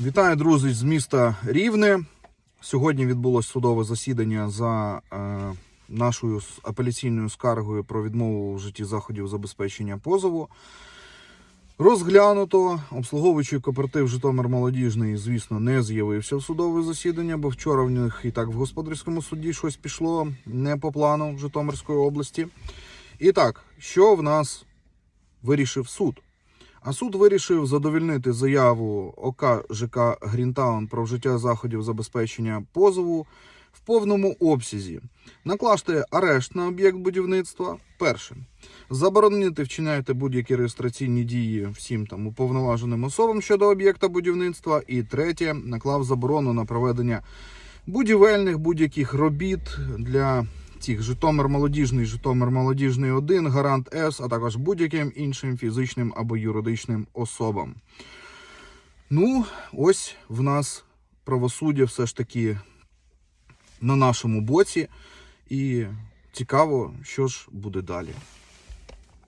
Вітаю, друзі, з міста Рівне. Сьогодні відбулось судове засідання за е, нашою апеляційною скаргою про відмову в житті заходів забезпечення позову. Розглянуто. Обслуговуючий кооператив Житомир Молодіжний, звісно, не з'явився в судове засідання, бо вчора в них і так в господарському суді щось пішло не по плану Житомирської області. І так, що в нас вирішив суд? А суд вирішив задовільнити заяву ОК ЖК Грінтаун про вжиття заходів забезпечення позову в повному обсязі. Накласти арешт на об'єкт будівництва. Перше. Заборонити вчиняти будь-які реєстраційні дії всім там уповноваженим особам щодо об'єкта будівництва. І третє. Наклав заборону на проведення будівельних будь-яких робіт для цих Житомир Молодіжний, Житомир Молодіжний 1, Гарант С, а також будь-яким іншим фізичним або юридичним особам. Ну, ось в нас правосуддя все ж таки на нашому боці. І цікаво, що ж буде далі.